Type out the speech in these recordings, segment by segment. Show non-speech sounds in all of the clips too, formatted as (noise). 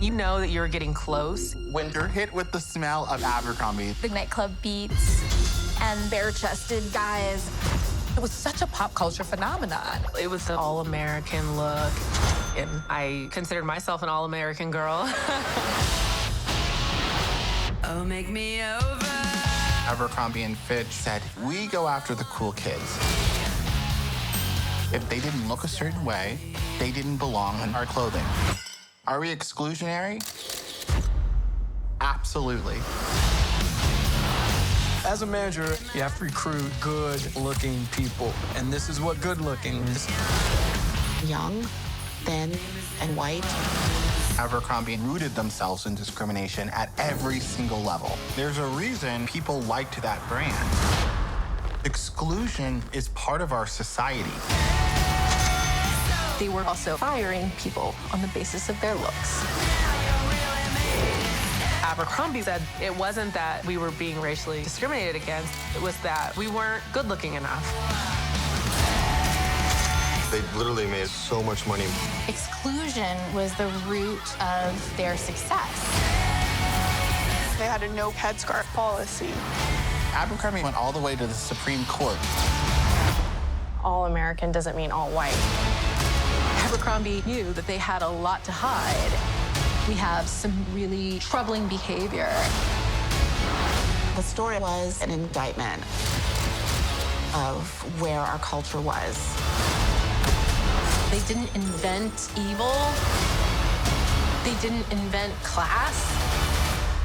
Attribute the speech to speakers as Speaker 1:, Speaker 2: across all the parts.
Speaker 1: You know that you're getting close.
Speaker 2: When you're hit with the smell of Abercrombie,
Speaker 3: The nightclub beats and bare-chested guys.
Speaker 4: It was such a pop culture phenomenon.
Speaker 1: It was the all American look. And I considered myself an all American girl. (laughs)
Speaker 5: Oh, make me over.
Speaker 2: Abercrombie and Fitch said, we go after the cool kids. If they didn't look a certain way, they didn't belong in our clothing. Are we exclusionary? Absolutely.
Speaker 6: As a manager, you have to recruit good-looking people, and this is what good-looking is.
Speaker 7: young, thin, and white.
Speaker 2: Abercrombie rooted themselves in discrimination at every single level. There's a reason people liked that brand. Exclusion is part of our society.
Speaker 3: They were also firing people on the basis of their looks.
Speaker 1: Abercrombie said it wasn't that we were being racially discriminated against, it was that we weren't good looking enough.
Speaker 8: They literally made so much money.
Speaker 3: Exclusion was the root of their success.
Speaker 9: They had a no headscarf policy.
Speaker 2: Abercrombie went all the way to the Supreme Court.
Speaker 3: All American doesn't mean all white. Abercrombie knew that they had a lot to hide. We have some really troubling behavior.
Speaker 7: The story was an indictment of where our culture was.
Speaker 3: They didn't invent evil. They didn't invent class.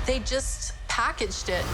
Speaker 3: They just packaged it